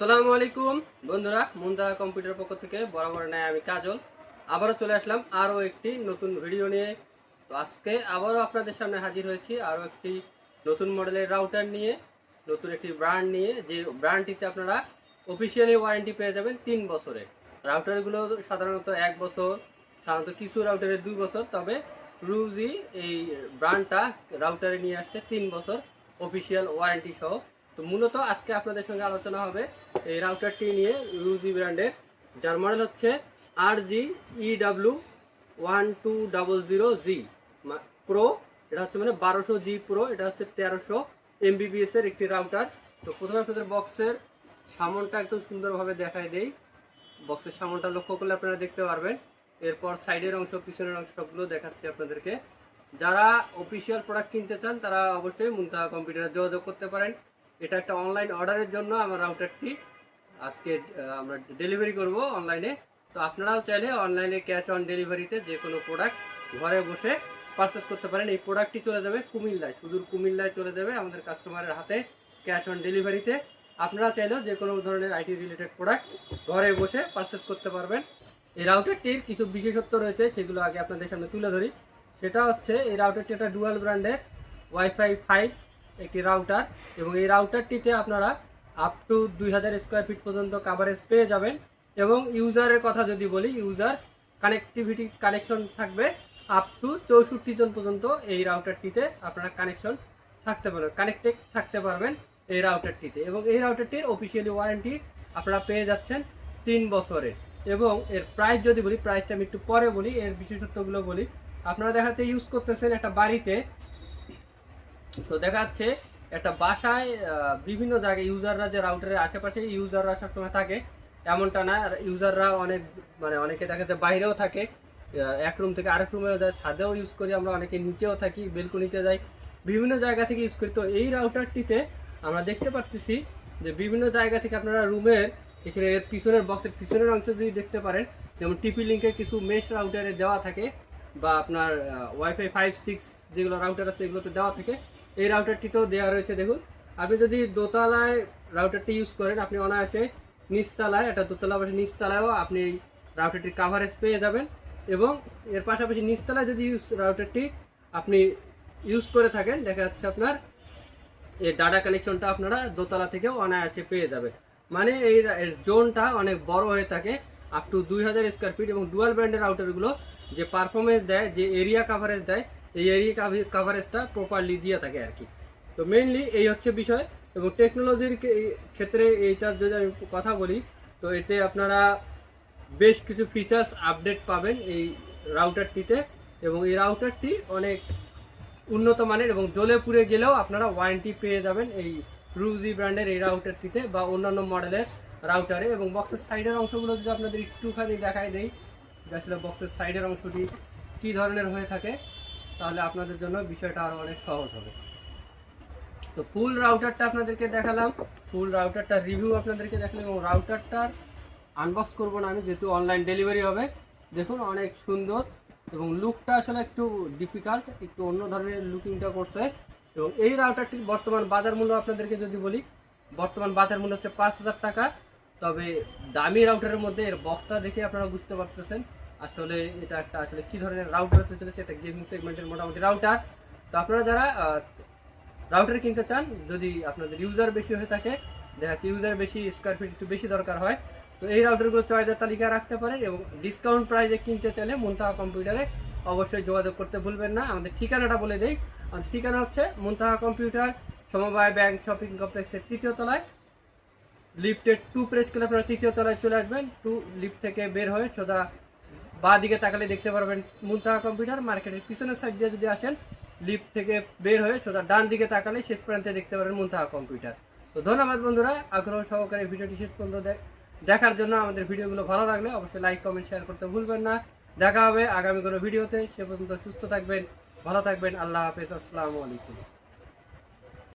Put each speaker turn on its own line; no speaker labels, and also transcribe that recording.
আসসালামু আলাইকুম। বন্ধুরা, মুন্দা কম্পিউটার পক্ষ থেকে বরাবর নেয় আমি কাজল। আবারও চলে আসলাম আরও একটি নতুন ভিডিও নিয়ে। তো আজকে আবারও আপনাদের সামনে হাজির হয়েছি আরও একটি নতুন মডেলের রাউটার নিয়ে, নতুন একটি ব্র্যান্ড নিয়ে। যে ব্র্যান্ডটিতে আপনারা অফিসিয়ালি ওয়ারেন্টি পেয়ে যাবেন তিন বছরে। রাউটারগুলো সাধারণত এক বছর, সাধারণত কিছু রাউটারে দুই বছর, তবে রুজি এই ব্র্যান্ডটা রাউটারে নিয়ে আসছে তিন বছর অফিসিয়াল ওয়ারেন্টি সহ। তো মূলত আজকে আপনাদের সঙ্গে আলোচনা হবে এই রাউটারটি নিয়ে রুজি ব্র্যান্ডের, যার মডেল হচ্ছে R G E W one two double zero G pro এটা হচ্ছে মানে বারোশো জি প্রো এটা হচ্ছে তেরোশো এমবিবিএস এর একটি রাউটার। তো প্রথমে আপনাদের বক্সের সামনটা একদম সুন্দরভাবে দেখায় দেই। বক্সের সামনটা লক্ষ্য করলে আপনারা দেখতে পারবেন। এরপর সাইডের অংশ, পিছনের অংশ সবগুলো দেখাচ্ছি আপনাদেরকে। যারা অফিসিয়াল প্রোডাক্ট কিনতে চান, তারা অবশ্যই মুন্তাহা কম্পিউটারে যোগাযোগ করতে পারেন। এটা একটা অনলাইন অর্ডারের জন্য আমার রাউটারটি আজকে আমরা ডেলিভারি করব অনলাইনে তো আপনারাও চাইলে অনলাইনে ক্যাশ অন ডেলিভারিতে যে কোনো প্রোডাক্ট ঘরে বসে পারচেস করতে পারেন। এই প্রোডাক্টটি চলে যাবে কুমিল্লায়। সুদূর কুমিল্লায় চলে যাবে আমাদের কাস্টমারের হাতে ক্যাশ অন ডেলিভারিতে আপনারা চাইলেও যে কোনো ধরনের আইটি রিলেটেড প্রোডাক্ট ঘরে বসে পারচেস করতে পারবেন। এই রাউটারটির কিছু বিশেষত্ব রয়েছে, সেগুলো আগে আপনাদের সামনে তুলে ধরি। সেটা হচ্ছে, এই রাউটারটি একটা ডুয়াল ব্র্যান্ডের ওয়াইফাই ফাইভ একটি রাউটার এবং এই রাউটারটিতে আপনারা আপ টু দুই হাজার স্কোয়ার ফিট পর্যন্ত কাভারেজ পেয়ে যাবেন এবং ইউজারের কথা যদি বলি, ইউজার কানেক্টিভিটি কানেকশন থাকবে আপ টু চৌষট্টি জন পর্যন্ত এই রাউটারটিতে আপনারা কানেকশন থাকতে পারবেন কানেক্টেড থাকতে পারবেন এই রাউটারটিতে এবং এই রাউটারটির অফিসিয়ালি ওয়ারেন্টি আপনারা পেয়ে যাচ্ছেন তিন বছরের এবং এর প্রাইস যদি বলি প্রাইসটা আমি একটু পরে বলি, এর বিশেষত্বগুলো বলি। আপনারা দেখা যাচ্ছে ইউজ করতেছেন একটা বাড়িতে তো দেখা যাচ্ছে একটা বাসায় বিভিন্ন জায়গায় ইউজাররা যে রাউটারের আশেপাশে ইউজাররা সবসময় থাকে, এমনটা না। ইউজাররা অনেক মানে অনেকে দেখা যাচ্ছে বাইরেও থাকে এক রুম থেকে আরেক রুমেও যায়। ছাদেও ইউজ করি আমরা, অনেকে নিচেও থাকি, বেলকনিতে যাই। বিভিন্ন জায়গা থেকে ইউজ করি। তো এই রাউটারটিতে আমরা দেখতে পারতেছি যে বিভিন্ন জায়গা থেকে আপনারা রুমের এখানে এর পিছনের বক্সের পিছনের অংশ যদি দেখতে পারেন, যেমন টিপি লিঙ্কে কিছু মেশ রাউটারে দেওয়া থাকে, বা আপনার ওয়াইফাই ফাইভ সিক্স যেগুলো রাউটার আছে, এগুলোতে দেওয়া থাকে। এই রাউটারটিতেও দেওয়া রয়েছে, দেখুন। আপনি যদি দোতলায় রাউটারটি ইউজ করেন, আপনি অনায়াসে নিচতলায় একটা দোতলা পাশে নিচতলায়ও আপনি এই রাউটারটির কাভারেজ পেয়ে যাবেন এবং এর পাশাপাশি নিচতলায় যদি ইউজ রাউটারটি আপনি ইউজ করে থাকেন, দেখা যাচ্ছে আপনার এই ডাটা কানেকশনটা আপনারা দোতলা থেকেও অনায়াসে পেয়ে যাবেন। মানে এই জোনটা অনেক বড় হয়ে থাকে আপ টু দুই হাজার স্কোয়ার ফিট এবং ডুয়াল ব্র্যান্ডের রাউটারগুলো যে পারফরমেন্স দেয়, যে এরিয়া কাভারেজ দেয় এই এরিয়া কাভারেজটা প্রপারলি দিয়ে থাকে আর কি তো মেইনলি এই হচ্ছে বিষয় এবং টেকনোলজির ক্ষেত্রে এইটার যদি আমি কথা বলি, তো এতে আপনারা বেশ কিছু ফিচার্স আপডেট পাবেন এই রাউটারটিতে এবং এই রাউটারটি অনেক উন্নত মানের এবং জ্বলে পুড়ে গেলেও আপনারা ওয়ারেন্টি পেয়ে যাবেন এই রুজি ব্র্যান্ডের এই রাউটারটিতে বা অন্যান্য মডেলের রাউটারে এবং বক্সের সাইডের অংশগুলো যদি আপনাদের একটুখানি দেখাই দেই যে আসলে বক্সের সাইডের অংশটি কী ধরনের হয়ে থাকে তাহলে আপনাদের জন্য বিষয়টা আরও অনেক সহজ হবে। তো ফুল রাউটারটা আপনাদেরকে দেখালাম। ফুল রাউটারটা রিভিউ আপনাদেরকে দেখালাম এবং রাউটারটার আনবক্স করব না আমি, যেহেতু অনলাইন ডেলিভারি হবে। দেখুন অনেক সুন্দর এবং লুকটা আসলে একটু ডিফিকাল্ট একটু অন্য ধরনের লুকিংটা করছে। এবং এই রাউটারটির বর্তমান বাজার মূল্য আপনাদেরকে যদি বলি, বর্তমান বাজার মূল্য হচ্ছে পাঁচ হাজার টাকা। তবে দামি রাউটারের মধ্যে এর বক্সটা দেখে আপনারা বুঝতে পারতেছেন। আসলে এটা একটা আসলে কি ধরনের রাউটার হতে চলেছে এটা গেমিং সেগমেন্টের মোটামুটি রাউটার তো আপনারা যারা রাউটার কিনতে চান, যদি আপনাদের ইউজার বেশি হয়ে থাকে, দেখা যাচ্ছে ইউজার বেশি স্কোয়ার ফিট একটু বেশি দরকার হয়, তো এই রাউটারগুলো চয়েসের তালিকায় রাখতে পারেন এবং ডিসকাউন্ট প্রাইসে কিনতে চাইলে মুনতাহা কম্পিউটারে অবশ্যই যোগাযোগ করতে ভুলবেন না। আমাদের ঠিকানাটা বলে দিই। আমাদের ঠিকানা হচ্ছে মুনতাহা কম্পিউটার সমবায় ব্যাংক, শপিং কমপ্লেক্সের তৃতীয় তলায়। লিফটের টু প্রেস করে আপনারা তৃতীয় তলায় চলে আসবেন। টু লিফট থেকে বের হয়ে সোজা বা দিকে তাকালে দেখতে পারবেন মুনতাহা কম্পিউটার মার্কেটের পিছনের সাইড দিয়ে যদি আসেন লিফট থেকে বের হয়ে সোজা ডান দিকে তাকালে শেষ প্রান্তে দেখতে পারবেন মুনতাহা কম্পিউটার তো ধন্যবাদ বন্ধুরা, আগ্রহ সহকারে ভিডিওটি শেষ পর্যন্ত দেখার জন্য আমাদের ভিডিওগুলো ভালো লাগলে অবশ্যই লাইক কমেন্ট শেয়ার করতে ভুলবেন না। দেখা হবে আগামী কোনো ভিডিওতে, সে পর্যন্ত সুস্থ থাকবেন, ভালো থাকবেন, আল্লাহ হাফেজ, আসসালামু আলাইকুম।